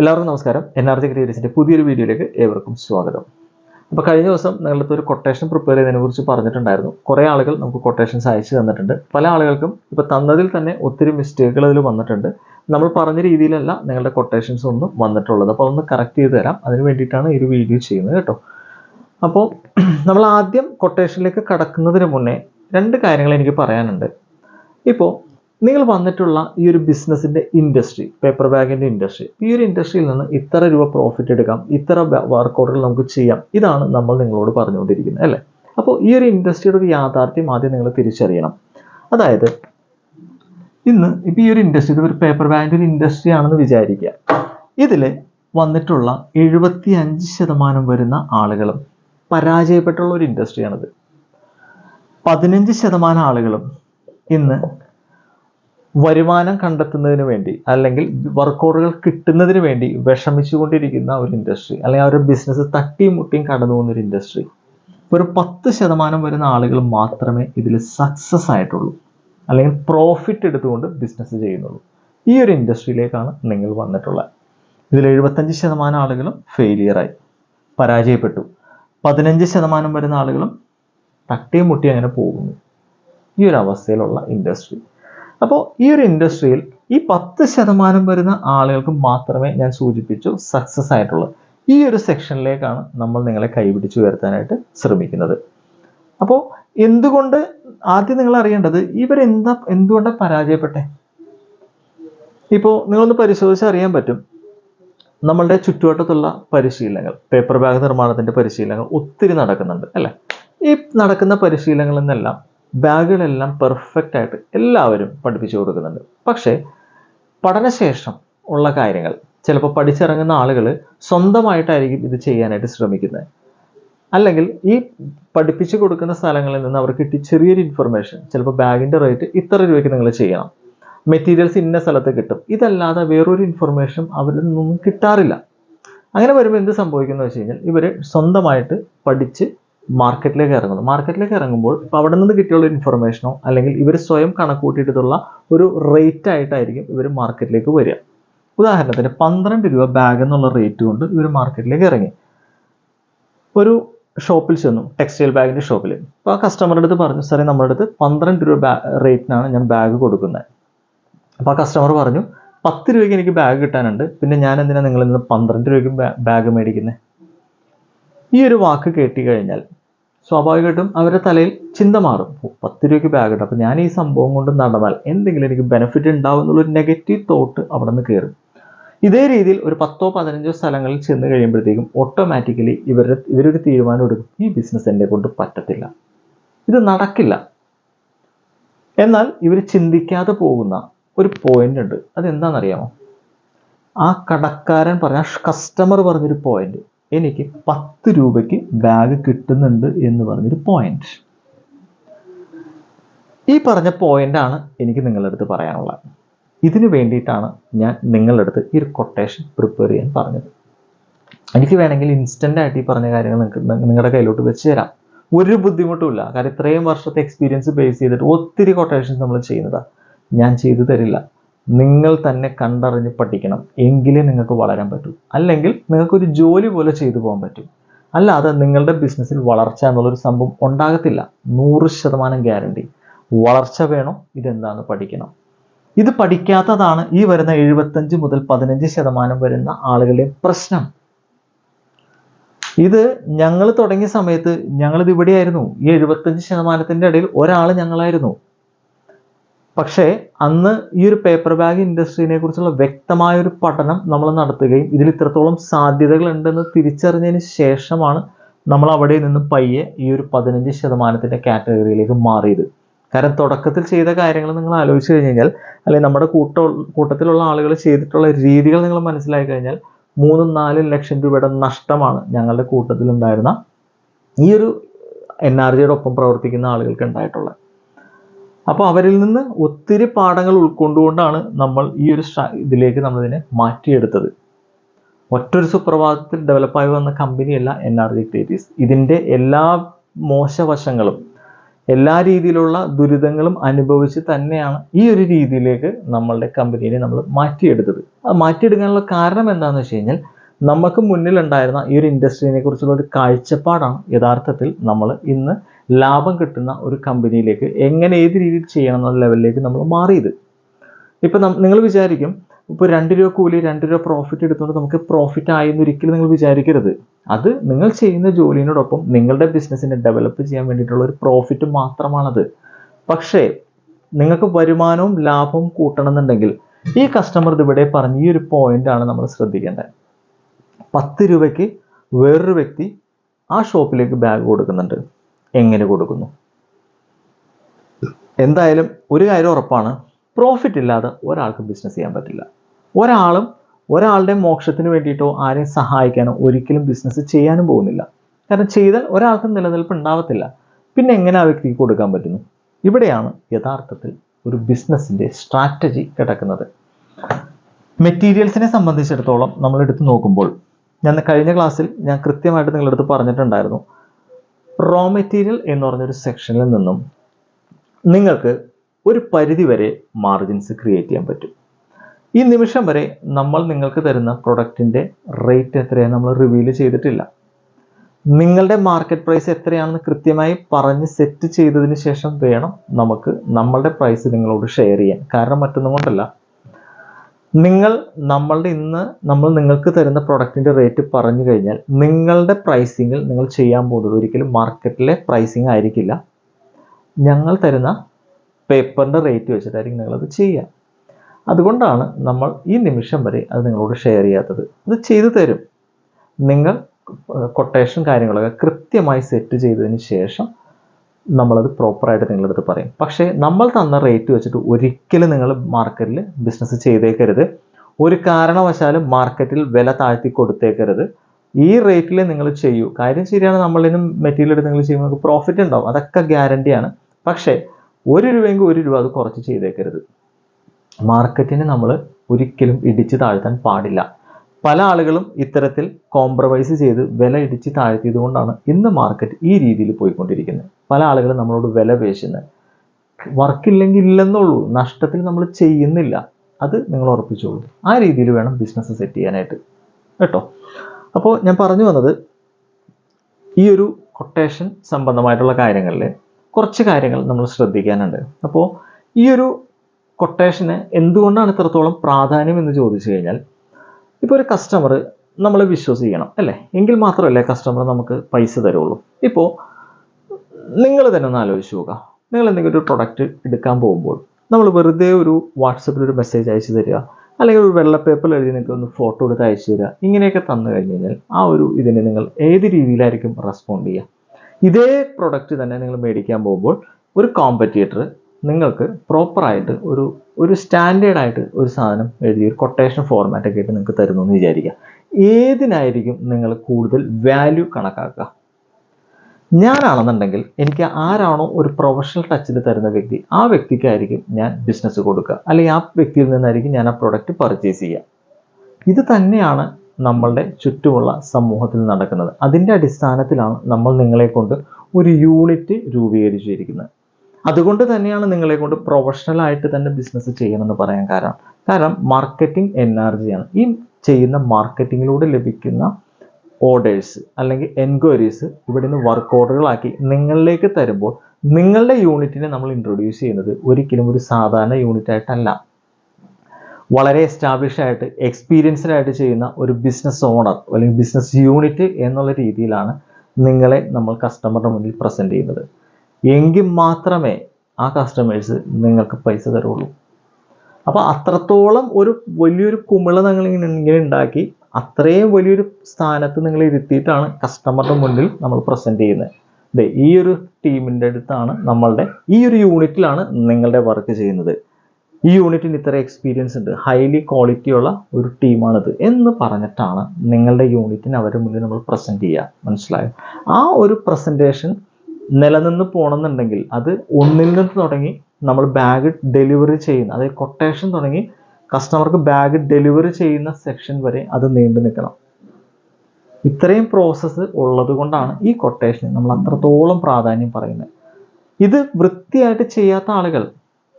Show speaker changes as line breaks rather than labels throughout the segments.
എല്ലാവർക്കും നമസ്കാരം. N R G ക്രിയേറ്റീവ്സിന്റെ പുതിയൊരു വീഡിയോയിലേക്ക് ഏവർക്കും സ്വാഗതം. അപ്പോൾ കഴിഞ്ഞ ദിവസം നിങ്ങളുടെ ഒരു കൊട്ടേഷൻ പ്രിപ്പയർ ചെയ്യുന്നതിനെ കുറിച്ച് പറഞ്ഞിട്ടുണ്ടായിരുന്നു. കുറേ ആളുകൾ നമുക്ക് കൊട്ടേഷൻസ് അയച്ചു തന്നിട്ടുണ്ട്. പല ആളുകൾക്കും ഇപ്പോൾ തന്നതിൽ തന്നെ ഒത്തിരി മിസ്റ്റേക്കുകൾ അതിൽ വന്നിട്ടുണ്ട്. നമ്മൾ പറഞ്ഞ രീതിയിലല്ല നിങ്ങളുടെ കൊട്ടേഷൻസ് ഒന്നും വന്നിട്ടുള്ളത്. അപ്പോൾ ഒന്ന് കറക്റ്റ് ചെയ്ത് തരാം. അതിന് വേണ്ടിയിട്ടാണ് ഈ വീഡിയോ ചെയ്യുന്നത് കേട്ടോ. അപ്പോൾ നമ്മൾ ആദ്യം കൊട്ടേഷനിലേക്ക് കടക്കുന്നതിന് മുന്നേ രണ്ട് കാര്യങ്ങൾ എനിക്ക് പറയാനുണ്ട്. ഇപ്പോൾ നിങ്ങൾ വന്നിട്ടുള്ള ഈ ഒരു ബിസിനസ്സിന്റെ ഇൻഡസ്ട്രി പേപ്പർ ബാഗിന്റെ ഇൻഡസ്ട്രി ഈ ഒരു ഇൻഡസ്ട്രിയിൽ നിന്ന് ഇത്ര രൂപ പ്രോഫിറ്റ് എടുക്കാം ഇത്ര വർക്കൗട്ടുകൾ നമുക്ക് ചെയ്യാം ഇതാണ് നമ്മൾ നിങ്ങളോട് പറഞ്ഞുകൊണ്ടിരിക്കുന്നത് അല്ലേ? അപ്പോൾ ഈ ഒരു ഇൻഡസ്ട്രിയുടെ ഒരു യാഥാർത്ഥ്യം ആദ്യം നിങ്ങൾ തിരിച്ചറിയണം. അതായത് ഇന്ന് ഇപ്പോൾ ഈ ഒരു ഇൻഡസ്ട്രി ഇത് ഒരു പേപ്പർ ബാഗിന്റെ ഒരു ഇൻഡസ്ട്രി ആണെന്ന് വിചാരിക്കുക. ഇതിൽ വന്നിട്ടുള്ള എഴുപത്തി അഞ്ച് ശതമാനം വരുന്ന ആളുകളും പരാജയപ്പെട്ടുള്ള ഒരു ഇൻഡസ്ട്രിയാണിത് പതിനഞ്ച് ശതമാനം ആളുകളും ഇന്ന് വരുമാനം കണ്ടെത്തുന്നതിന് വേണ്ടി അല്ലെങ്കിൽ വർക്ക് ഓർഡറുകൾ കിട്ടുന്നതിന് വേണ്ടി വിഷമിച്ചുകൊണ്ടിരിക്കുന്ന ഒരു ഇൻഡസ്ട്രി അല്ലെങ്കിൽ ഒരു ബിസിനസ് തട്ടിയും മുട്ടിയും കടന്നു പോകുന്ന ഒരു ഇൻഡസ്ട്രി ഒരു പത്ത് ശതമാനം വരുന്ന ആളുകൾ മാത്രമേ ഇതിൽ സക്സസ് ആയിട്ടുള്ളൂ അല്ലെങ്കിൽ പ്രോഫിറ്റ് എടുത്തുകൊണ്ട് ബിസിനസ് ചെയ്യുന്നുള്ളൂ. ഈ ഒരു ഇൻഡസ്ട്രിയിലേക്കാണ് നിങ്ങൾ വന്നിട്ടുള്ളത്. ഇതിൽ എഴുപത്തഞ്ച് ശതമാനം ആളുകളും ഫെയിലിയറായി പരാജയപ്പെട്ടു. പതിനഞ്ച് ശതമാനം വരുന്ന ആളുകളും തട്ടിയും മുട്ടിയും അങ്ങനെ പോകുന്നു. ഈ ഒരു അവസ്ഥയിലുള്ള ഇൻഡസ്ട്രി അപ്പോൾ ഈ ഒരു ഇൻഡസ്ട്രിയിൽ ഈ പത്ത് ശതമാനം വരുന്ന ആളുകൾക്ക് മാത്രമേ ഞാൻ സൂചിപ്പിച്ചു സക്സസ് ആയിട്ടുള്ളൂ. ഈ ഒരു സെക്ഷനിലേക്കാണ് നമ്മൾ നിങ്ങളെ കൈപിടിച്ച് ഉയർത്താനായിട്ട് ശ്രമിക്കുന്നത്. അപ്പോൾ എന്തുകൊണ്ട് ആദ്യം നിങ്ങൾ അറിയേണ്ടത് ഇവരെന്താ എന്തുകൊണ്ടാണ് പരാജയപ്പെട്ടെ? ഇപ്പോൾ നിങ്ങളൊന്ന് പരിശോധിച്ച് അറിയാൻ പറ്റും. നമ്മളുടെ ചുറ്റുവട്ടത്തുള്ള പരിശീലനങ്ങൾ പേപ്പർ ബാഗ് നിർമ്മാണത്തിന്റെ പരിശീലനങ്ങൾ ഒത്തിരി നടക്കുന്നുണ്ട് അല്ലേ? ഈ നടക്കുന്ന പരിശീലനങ്ങളിൽ നിന്നെല്ലാം ബാഗുകളെല്ലാം പെർഫെക്റ്റ് ആയിട്ട് എല്ലാവരും പഠിപ്പിച്ചു കൊടുക്കുന്നുണ്ട്. പക്ഷേ പഠനശേഷം ഉള്ള കാര്യങ്ങൾ ചിലപ്പോൾ പഠിച്ചിറങ്ങുന്ന ആളുകൾ സ്വന്തമായിട്ടായിരിക്കും ഇത് ചെയ്യാനായിട്ട് ശ്രമിക്കുന്നത്. അല്ലെങ്കിൽ ഈ പഠിപ്പിച്ചു കൊടുക്കുന്ന സ്ഥലങ്ങളിൽ നിന്ന് അവർക്ക് കിട്ടി ചെറിയൊരു ഇൻഫർമേഷൻ ചിലപ്പോൾ ബാഗിന്റെ റേറ്റ് ഇത്ര രൂപയ്ക്ക് നിങ്ങൾ ചെയ്യണം. മെറ്റീരിയൽസ് ഇന്ന സ്ഥലത്ത് കിട്ടും. ഇതല്ലാതെ വേറൊരു ഇൻഫർമേഷൻ അവരിൽ നിന്നും കിട്ടാറില്ല. അങ്ങനെ വരുമ്പോൾ എന്ത് സംഭവിക്കുന്നു വെച്ച് കഴിഞ്ഞാൽ ഇവർ സ്വന്തമായിട്ട് പഠിച്ച് മാർക്കറ്റിലേക്ക് ഇറങ്ങുന്നു. മാർക്കറ്റിലേക്ക് ഇറങ്ങുമ്പോൾ ഇപ്പോൾ അവിടെ നിന്ന് കിട്ടിയുള്ള ഇൻഫർമേഷനോ അല്ലെങ്കിൽ ഇവർ സ്വയം കണക്കൂട്ടിയിട്ടുള്ള ഒരു റേറ്റ് ആയിട്ടായിരിക്കും ഇവർ മാർക്കറ്റിലേക്ക് വരിക. ഉദാഹരണത്തിന് പന്ത്രണ്ട് രൂപ ബാഗ് എന്നുള്ള റേറ്റ് കൊണ്ട് ഇവർ മാർക്കറ്റിലേക്ക് ഇറങ്ങി. ഒരു ഷോപ്പിൽ ചെന്നു ടെക്സ്റ്റൈൽ ബാഗിന്റെ ഷോപ്പിൽ അപ്പോൾ ആ കസ്റ്റമറുടെ അടുത്ത് പറഞ്ഞു സാറേ നമ്മുടെ അടുത്ത് പന്ത്രണ്ട് രൂപ റേറ്റിനാണ് ഞാൻ ബാഗ് കൊടുക്കുന്നത്. അപ്പോൾ ആ കസ്റ്റമർ പറഞ്ഞു പത്ത് രൂപയ്ക്ക് എനിക്ക് ബാഗ് കിട്ടാനുണ്ട്. പിന്നെ ഞാൻ എന്തിനാണ് നിങ്ങളിൽ നിന്ന് പന്ത്രണ്ട് രൂപയ്ക്ക് ബാഗ് മേടിക്കുന്നത് ഈ ഒരു വാക്ക് കേട്ടി കഴിഞ്ഞാൽ സ്വാഭാവികമായിട്ടും അവരുടെ തലയിൽ ചിന്ത മാറും. പത്ത് രൂപയ്ക്ക് ബാഗ് ഉണ്ട്. അപ്പോൾ ഞാൻ ഈ സംഭവം കൊണ്ട് നടന്നാൽ എന്തെങ്കിലും എനിക്ക് ബെനിഫിറ്റ് ഉണ്ടാവും എന്നുള്ളൊരു നെഗറ്റീവ് തോട്ട് അവിടെ നിന്ന് കയറും ഇതേ രീതിയിൽ ഒരു പത്തോ പതിനഞ്ചോ സ്ഥലങ്ങളിൽ ചെന്ന് കഴിയുമ്പോഴത്തേക്കും ഓട്ടോമാറ്റിക്കലി ഇവരുടെ ഇവരൊരു തീരുമാനം എടുക്കും. ഈ ബിസിനസ് എന്നെ കൊണ്ട് പറ്റത്തില്ല. ഇത് നടക്കില്ല. എന്നാൽ ഇവർ ചിന്തിക്കാതെ പോകുന്ന ഒരു പോയിന്റ് ഉണ്ട്. അതെന്താണെന്നറിയാമോ? ആ കടക്കാരൻ പറഞ്ഞ കസ്റ്റമർ പറഞ്ഞൊരു പോയിന്റ് എനിക്ക് പത്ത് രൂപയ്ക്ക് ബാഗ് കിട്ടുന്നുണ്ട് എന്ന് പറഞ്ഞൊരു പോയിന്റ് ഈ പറഞ്ഞ പോയിന്റാണ് എനിക്ക് നിങ്ങളുടെ അടുത്ത് പറയാനുള്ളത്. ഇതിനു വേണ്ടിയിട്ടാണ് ഞാൻ നിങ്ങളുടെ അടുത്ത് ഈ ഒരു കൊട്ടേഷൻ പ്രിപ്പയർ ചെയ്യാൻ പറഞ്ഞത്. എനിക്ക് വേണമെങ്കിൽ ഇൻസ്റ്റന്റ് ആയിട്ട് ഈ പറഞ്ഞ കാര്യങ്ങൾ നിങ്ങളുടെ കയ്യിലോട്ട് വെച്ച് തരാം. ഒരു ബുദ്ധിമുട്ടുമില്ല കാരണം ഇത്രയും വർഷത്തെ എക്സ്പീരിയൻസ് ബേസ് ചെയ്തിട്ട് ഒത്തിരി കൊട്ടേഷൻസ് നമ്മൾ ചെയ്യുന്നതാണ് ഞാൻ ചെയ്തു തരില്ല. നിങ്ങൾ തന്നെ കണ്ടറിഞ്ഞ് പഠിക്കണം. എങ്കിലേ നിങ്ങൾക്ക് വളരാൻ പറ്റൂ. അല്ലെങ്കിൽ നിങ്ങൾക്കൊരു ജോലി പോലെ ചെയ്തു പോകാൻ പറ്റും. അല്ലാതെ നിങ്ങളുടെ ബിസിനസ്സിൽ വളർച്ച എന്നുള്ളൊരു സംഭവം ഉണ്ടാകത്തില്ല. നൂറ് ശതമാനം ഗ്യാരണ്ടി വളർച്ച വേണോ? ഇതെന്താണെന്ന് പഠിക്കണം. ഇത് പഠിക്കാത്തതാണ് ഈ വരുന്ന എഴുപത്തഞ്ച് മുതൽ പതിനഞ്ച് ശതമാനം വരുന്ന ആളുകളുടെ പ്രശ്നം. ഇത് ഞങ്ങൾ തുടങ്ങിയ സമയത്ത് ഞങ്ങളിത് ഇവിടെയായിരുന്നു. ഈ എഴുപത്തഞ്ച് ശതമാനത്തിന്റെ ഇടയിൽ ഒരാൾ ഞങ്ങളായിരുന്നു. പക്ഷേ അന്ന് ഈ ഒരു പേപ്പർ ബാഗ് ഇൻഡസ്ട്രീനെ കുറിച്ചുള്ള വ്യക്തമായ ഒരു പഠനം നമ്മൾ നടത്തുകയും ഇതിൽ ഇത്രത്തോളം സാധ്യതകൾ ഉണ്ടെന്ന് തിരിച്ചറിഞ്ഞതിന് ശേഷമാണ് നമ്മൾ അവിടെ നിന്ന് പയ്യെ ഈ ഒരു പതിനഞ്ച് ശതമാനത്തിന്റെ കാറ്റഗറിയിലേക്ക് മാറിയത്. കാരണം തുടക്കത്തിൽ ചെയ്ത കാര്യങ്ങൾ നിങ്ങൾ ആലോചിച്ച് കഴിഞ്ഞ് കഴിഞ്ഞാൽ അല്ലെങ്കിൽ നമ്മുടെ കൂട്ട കൂട്ടത്തിലുള്ള ആളുകൾ ചെയ്തിട്ടുള്ള രീതികൾ നിങ്ങൾ മനസ്സിലാക്കി കഴിഞ്ഞാൽ മൂന്നും നാലും ലക്ഷം രൂപയുടെ നഷ്ടമാണ് ഞങ്ങളുടെ കൂട്ടത്തിലുണ്ടായിരുന്ന ഈ ഒരു എൻ ആർ ജിയുടെ ഒപ്പം പ്രവർത്തിക്കുന്ന ആളുകൾക്ക് ഉണ്ടായിട്ടുള്ളത്. അപ്പോൾ അവരിൽ നിന്ന് ഒത്തിരി പാഠങ്ങൾ ഉൾക്കൊണ്ടുകൊണ്ടാണ് നമ്മൾ ഈ ഒരു ഇതിലേക്ക് നമ്മളിതിനെ മാറ്റിയെടുത്തത്. ഒറ്റൊരു സുപ്രഭാതത്തിൽ ഡെവലപ്പായി വന്ന കമ്പനിയല്ല എൻ ആർ ജി ക്രിയേറ്റീവ്സ് ഇതിന്റെ എല്ലാ മോശവശങ്ങളും എല്ലാ രീതിയിലുള്ള ദുരിതങ്ങളും അനുഭവിച്ച് തന്നെയാണ് ഈ ഒരു രീതിയിലേക്ക് നമ്മളുടെ കമ്പനിയെ നമ്മൾ മാറ്റിയെടുത്തത്. മാറ്റിയെടുക്കാനുള്ള കാരണം എന്താണെന്ന് വെച്ച് കഴിഞ്ഞാൽ നമുക്ക് മുന്നിലുണ്ടായിരുന്ന ഈ ഒരു ഇൻഡസ്ട്രീനെ കുറിച്ചുള്ള ഒരു കാഴ്ചപ്പാടാണ് യഥാർത്ഥത്തിൽ നമ്മൾ ഇന്ന് ലാഭം കിട്ടുന്ന ഒരു കമ്പനിയിലേക്ക് എങ്ങനെ ഏത് രീതിയിൽ ചെയ്യണം എന്നുള്ള ലെവലിലേക്ക് നമ്മൾ മാറിയത്. ഇപ്പം നിങ്ങൾ വിചാരിക്കും ഇപ്പോൾ രണ്ട് രൂപ കൂലി രണ്ട് രൂപ പ്രോഫിറ്റ് എടുത്തുകൊണ്ട് നമുക്ക് പ്രോഫിറ്റ് ആയെന്ന് ഒരിക്കലും നിങ്ങൾ വിചാരിക്കരുത്. അത് നിങ്ങൾ ചെയ്യുന്ന ജോലിയോടൊപ്പം നിങ്ങളുടെ ബിസിനസ്സിനെ ഡെവലപ്പ് ചെയ്യാൻ വേണ്ടിയിട്ടുള്ള ഒരു പ്രോഫിറ്റ് മാത്രമാണത്. പക്ഷേ നിങ്ങൾക്ക് വരുമാനവും ലാഭവും കൂട്ടണമെന്നുണ്ടെങ്കിൽ ഈ കസ്റ്റമർ ഇവിടെ പറഞ്ഞ ഈ ഒരു പോയിന്റ് ആണ് നമ്മൾ ശ്രദ്ധിക്കേണ്ടത്. പത്ത് രൂപയ്ക്ക് വേറൊരു വ്യക്തി ആ ഷോപ്പിലേക്ക് ബാഗ് കൊടുക്കുന്നുണ്ട്. എങ്ങനെ കൊടുക്കുന്നു? എന്തായാലും ഒരു കാര്യം ഉറപ്പാണ്. പ്രോഫിറ്റ് ഇല്ലാതെ ഒരാൾക്ക് ബിസിനസ് ചെയ്യാൻ പറ്റില്ല. ഒരാളും ഒരാളുടെ മോക്ഷത്തിന് വേണ്ടിയിട്ടോ ആരെയും സഹായിക്കാനോ ഒരിക്കലും ബിസിനസ് ചെയ്യാനും പോകുന്നില്ല. കാരണം ചെയ്താൽ ഒരാൾക്കും നിലനിൽപ്പ് ഉണ്ടാവത്തില്ല. പിന്നെ എങ്ങനെ ആ വ്യക്തിക്ക് കൊടുക്കാൻ പറ്റുന്നു? ഇവിടെയാണ് യഥാർത്ഥത്തിൽ ഒരു ബിസിനസ്സിന്റെ സ്ട്രാറ്റജി കിടക്കുന്നത്. മെറ്റീരിയൽസിനെ സംബന്ധിച്ചിടത്തോളം നമ്മൾ എടുത്തു നോക്കുമ്പോൾ ഞാൻ കഴിഞ്ഞ ക്ലാസ്സിൽ ഞാൻ കൃത്യമായിട്ട് നിങ്ങളുടെ അടുത്ത് പറഞ്ഞിട്ടുണ്ടായിരുന്നു. റോ മെറ്റീരിയൽ എന്ന് പറഞ്ഞൊരു സെക്ഷനിൽ നിന്നും നിങ്ങൾക്ക് ഒരു പരിധി വരെ മാർജിൻസ് ക്രിയേറ്റ് ചെയ്യാൻ പറ്റും. ഈ നിമിഷം വരെ നമ്മൾ നിങ്ങൾക്ക് തരുന്ന പ്രൊഡക്റ്റിന്റെ റേറ്റ് എത്രയാണ് നമ്മൾ റിവീൽ ചെയ്തിട്ടില്ല. നിങ്ങളുടെ മാർക്കറ്റ് പ്രൈസ് എത്രയാണെന്ന് കൃത്യമായി പറഞ്ഞ് സെറ്റ് ചെയ്തതിന് ശേഷം വേണം നമുക്ക് നമ്മളുടെ പ്രൈസ് നിങ്ങളോട് ഷെയർ ചെയ്യാൻ. കാരണം മറ്റൊന്നും കൊണ്ടല്ല. നിങ്ങൾ നമ്മളുടെ ഇന്ന് നമ്മൾ നിങ്ങൾക്ക് തരുന്ന പ്രൊഡക്റ്റിന്റെ റേറ്റ് പറഞ്ഞു കഴിഞ്ഞാൽ നിങ്ങളുടെ പ്രൈസിങ്ങിൽ നിങ്ങൾ ചെയ്യാൻ പോകുന്നത് ഒരിക്കലും മാർക്കറ്റിലെ പ്രൈസിങ് ആയിരിക്കില്ല. ഞങ്ങൾ തരുന്ന പേപ്പറിന്റെ റേറ്റ് വെച്ചിട്ടായിരിക്കും നിങ്ങളത് ചെയ്യുക. അതുകൊണ്ടാണ് നമ്മൾ ഈ നിമിഷം വരെ അത് നിങ്ങളോട് ഷെയർ ചെയ്യാത്തത്. അത് ചെയ്തു തരും. നിങ്ങൾ കൊട്ടേഷൻ കാര്യങ്ങളൊക്കെ കൃത്യമായി സെറ്റ് ചെയ്തതിന് ശേഷം നമ്മളത് പ്രോപ്പറായിട്ട് നിങ്ങളുടെ അടുത്ത് പറയും. പക്ഷേ നമ്മൾ തന്ന റേറ്റ് വെച്ചിട്ട് ഒരിക്കലും നിങ്ങൾ മാർക്കറ്റിൽ ബിസിനസ് ചെയ്തേക്കരുത്. ഒരു കാരണവശാലും മാർക്കറ്റിൽ വില താഴ്ത്തി കൊടുത്തേക്കരുത്. ഈ റേറ്റിൽ നിങ്ങൾ ചെയ്യൂ. കാര്യം ശരിയാണ് നമ്മളിനും മെറ്റീരിയൽ എടുത്ത് നിങ്ങൾ ചെയ്യുമ്പോൾ നമുക്ക് പ്രോഫിറ്റ് ഉണ്ടാവും. അതൊക്കെ ഗ്യാരണ്ടിയാണ് പക്ഷേ ഒരു രൂപയെങ്കിൽ ഒരു രൂപ അത് കുറച്ച് ചെയ്തേക്കരുത്. മാർക്കറ്റിനെ നമ്മൾ ഒരിക്കലും ഇടിച്ച് താഴ്ത്താൻ പാടില്ല. പല ആളുകളും ഇത്തരത്തിൽ കോംപ്രമൈസ് ചെയ്ത് വില ഇടിച്ച് താഴ്ത്തിയത് കൊണ്ടാണ് ഇന്ന് മാർക്കറ്റ് ഈ രീതിയിൽ പോയിക്കൊണ്ടിരിക്കുന്നത്. പല ആളുകളും നമ്മളോട് വില പേശുന്നത്. വർക്കില്ലെങ്കിൽ ഇല്ലെന്നുള്ളൂ നഷ്ടത്തിൽ നമ്മൾ ചെയ്യുന്നില്ല. അത് നിങ്ങൾ ഉറപ്പിച്ചോളൂ. ആ രീതിയിൽ വേണം ബിസിനസ് സെറ്റ് ചെയ്യാനായിട്ട്. കേട്ടോ? അപ്പോൾ ഞാൻ പറഞ്ഞു വന്നത് ഈ ഒരു കൊട്ടേഷൻ സംബന്ധമായിട്ടുള്ള കാര്യങ്ങളിൽ കുറച്ച് കാര്യങ്ങൾ നമ്മൾ ശ്രദ്ധിക്കാനുണ്ട്. അപ്പോൾ ഈ ഒരു കൊട്ടേഷന് എന്തുകൊണ്ടാണ് ഇത്രത്തോളം പ്രാധാന്യം എന്ന് ചോദിച്ചു കഴിഞ്ഞാൽ ഇപ്പോൾ ഒരു കസ്റ്റമർ നമ്മൾ വിശ്വസിക്കണം അല്ലേ? എങ്കിൽ മാത്രമല്ലേ കസ്റ്റമർ നമുക്ക് പൈസ തരുള്ളൂ. ഇപ്പോൾ നിങ്ങൾ തന്നെ ഒന്ന് ആലോചിച്ച് നോക്കുക. നിങ്ങൾ എന്തെങ്കിലും ഒരു പ്രൊഡക്റ്റ് എടുക്കാൻ പോകുമ്പോൾ നമ്മൾ വെറുതെ ഒരു വാട്സപ്പിൽ ഒരു മെസ്സേജ് അയച്ചു തരിക അല്ലെങ്കിൽ ഒരു വെള്ള പേപ്പറിൽ എഴുതി നിങ്ങൾക്ക് ഒന്ന് ഫോട്ടോ എടുത്ത് അയച്ചു തരിക ഇങ്ങനെയൊക്കെ തന്നു കഴിഞ്ഞ് കഴിഞ്ഞാൽ ആ ഒരു ഇതിനെ നിങ്ങൾ ഏത് രീതിയിലായിരിക്കും റെസ്പോണ്ട് ചെയ്യുക. ഇതേ പ്രൊഡക്റ്റ് തന്നെ നിങ്ങൾ മേടിക്കാൻ പോകുമ്പോൾ ഒരു കോമ്പറ്റേറ്റർ നിങ്ങൾക്ക് പ്രോപ്പറായിട്ട് ഒരു ഒരു സ്റ്റാൻഡേർഡായിട്ട് ഒരു സാധനം എഴുതി ഒരു കൊട്ടേഷൻ ഫോർമാറ്റൊക്കെ ആയിട്ട് നിങ്ങൾക്ക് തരുന്നു എന്ന് വിചാരിക്കുക ഏതിനായിരിക്കും നിങ്ങൾ കൂടുതൽ വാല്യൂ കണക്കാക്കുക? ഞാനാണെന്നുണ്ടെങ്കിൽ എനിക്ക് ആരാണോ ഒരു പ്രൊഫഷണൽ ടച്ചിൽ തരുന്ന വ്യക്തി ആ വ്യക്തിക്കായിരിക്കും ഞാൻ ബിസിനസ് കൊടുക്കുക. അല്ലെങ്കിൽ ആ വ്യക്തിയിൽ നിന്നായിരിക്കും ഞാൻ ആ പ്രൊഡക്റ്റ് പർച്ചേസ് ചെയ്യുക. ഇത് തന്നെയാണ് നമ്മളുടെ ചുറ്റുമുള്ള സമൂഹത്തിൽ നടക്കുന്നത്. അതിന്റെ അടിസ്ഥാനത്തിലാണ് നമ്മൾ നിങ്ങളെ കൊണ്ട് ഒരു യൂണിറ്റ് രൂപീകരിച്ചിരിക്കുന്നത്. അതുകൊണ്ട് തന്നെയാണ് നിങ്ങളെ കൊണ്ട് പ്രൊഫഷണൽ ആയിട്ട് തന്നെ ബിസിനസ് ചെയ്യണമെന്ന് പറയാൻ കാരണം. കാരണം മാർക്കറ്റിംഗ് എനർജിയാണ് ഈ ചെയ്യുന്ന മാർക്കറ്റിങ്ങിലൂടെ ലഭിക്കുന്ന ഓർഡേഴ്സ് അല്ലെങ്കിൽ എൻക്വയറീസ് ഇവിടെ നിന്ന് വർക്ക് ഓർഡറുകളാക്കി നിങ്ങളിലേക്ക് തരുമ്പോൾ നിങ്ങളുടെ യൂണിറ്റിനെ നമ്മൾ ഇൻട്രൊഡ്യൂസ് ചെയ്യുന്നത് ഒരിക്കലും ഒരു സാധാരണ യൂണിറ്റ് ആയിട്ടല്ല. വളരെ എസ്റ്റാബ്ലിഷ് ആയിട്ട് എക്സ്പീരിയൻസ്ഡ് ആയിട്ട് ചെയ്യുന്ന ഒരു ബിസിനസ് ഓണർ അല്ലെങ്കിൽ ബിസിനസ് യൂണിറ്റ് എന്നുള്ള രീതിയിലാണ് നിങ്ങളെ നമ്മൾ കസ്റ്റമറിന് മുന്നിൽ പ്രസന്റ് ചെയ്യുന്നത്. എങ്കിൽ മാത്രമേ ആ കസ്റ്റമേഴ്സ് നിങ്ങൾക്ക് പൈസ തരുള്ളൂ. അപ്പോൾ അത്രത്തോളം ഒരു വലിയൊരു കുമിള നിങ്ങൾ ഇങ്ങനെ ഉണ്ടാക്കി അത്രയും വലിയൊരു സ്ഥാനത്ത് നിങ്ങൾ ഇരുത്തിയിട്ടാണ് കസ്റ്റമറുടെ മുന്നിൽ നമ്മൾ പ്രസന്റ് ചെയ്യുന്നത്. ദേ ഈ ഒരു ടീമിന്റെ അടുത്താണ് നമ്മളുടെ ഈ ഒരു യൂണിറ്റിലാണ് നിങ്ങളുടെ വർക്ക് ചെയ്യുന്നത്. ഈ യൂണിറ്റിന് ഇത്ര എക്സ്പീരിയൻസ് ഉണ്ട്. ഹൈലി ക്വാളിറ്റി ഉള്ള ഒരു ടീമാണിത് എന്ന് പറഞ്ഞിട്ടാണ് നിങ്ങളുടെ യൂണിറ്റിന് അവരുടെ മുന്നിൽ നമ്മൾ പ്രസന്റ് ചെയ്യുക. മനസ്സിലായോ? ആ ഒരു പ്രസന്റേഷൻ നിലനിന്ന് പോകണമെന്നുണ്ടെങ്കിൽ അത് ഒന്നിൽ നിന്ന് തുടങ്ങി നമ്മൾ ബാഗ് ഡെലിവറി ചെയ്യുന്ന അതായത് കൊട്ടേഷൻ തുടങ്ങി കസ്റ്റമർക്ക് ബാഗ് ഡെലിവറി ചെയ്യുന്ന സെക്ഷൻ വരെ അത് നീണ്ടു നിൽക്കണം. ഇത്രയും പ്രോസസ്സ് ഉള്ളത് കൊണ്ടാണ് ഈ കൊട്ടേഷന് നമ്മൾ അത്രത്തോളം പ്രാധാന്യം പറയുന്നത്. ഇത് വൃത്തിയായിട്ട് ചെയ്യാത്ത ആളുകൾ